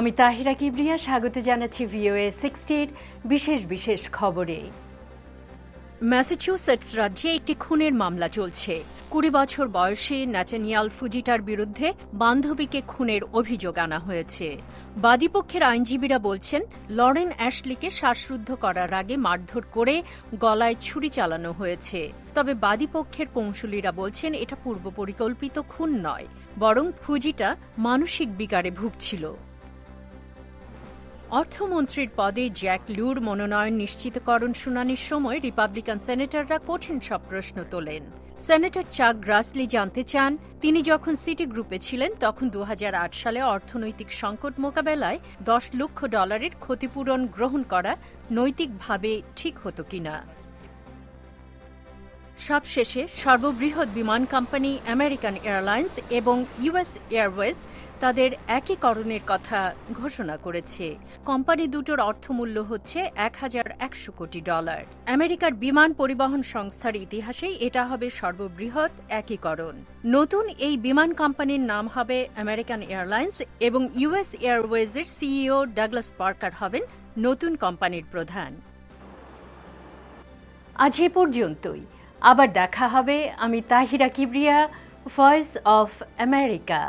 আমি তাহিরা কিবরিয়া, স্বাগত জানাচ্ছি ভিওএ সিক্সটির বিশেষ বিশেষ খবরে। ম্যাসাচুসেটস রাজ্যে একটি খুনের মামলা চলছে। কুড়ি বছর বয়সী ন্যাটানিয়াল ফুজিটার বিরুদ্ধে বান্ধবীকে খুনের অভিযোগ আনা হয়েছে। বাদীপক্ষের আইনজীবীরা বলছেন, লরেন অ্যাশলিকে শ্বাসরুদ্ধ করার আগে মারধর করে গলায় ছুরি চালানো হয়েছে। তবে বাদীপক্ষের কৌশলীরা বলছেন, এটা পূর্ব পরিকল্পিত খুন নয়, বরং ফুজিটা মানসিক বিকারে ভুগছিল। অর্থমন্ত্রীর পদে জ্যাক লুর মনোনয়ন নিশ্চিতকরণ শুনানির সময় রিপাবলিকান সেনেটররা কঠিন সব প্রশ্ন তোলেন। সেনেটর চাক গ্রাসলি জানতে চান, তিনি যখন সিটি গ্রুপে ছিলেন, তখন দু হাজার আট সালে অর্থনৈতিক সংকট মোকাবেলায় দশ লক্ষ ডলারের ক্ষতিপূরণ গ্রহণ করা নৈতিকভাবে ঠিক হতো কিনা। সবশেষে সর্ববৃহৎ বিমান কোম্পানি আমেরিকান এয়ারলাইন্স এবং ইউএস এয়ারওয়েজ তাদের একীকরণের কথা ঘোষণা করেছে। কোম্পানি দুটোর অর্থমূল্য হচ্ছে এক হাজার একশো কোটি ডলার। আমেরিকার বিমান পরিবহন সংস্থার ইতিহাসে এটা হবে সর্ববৃহৎ একীকরণ। নতুন এই বিমান কোম্পানির নাম হবে আমেরিকান এয়ারলাইন্স এবং ইউএস এয়ারওয়েজের সিইও ডাগলাস পার্কার হবেন নতুন কোম্পানির প্রধান। আজ এ পর্যন্তই। আবার দেখা হবে। আমি Tahira Kibria Voice of America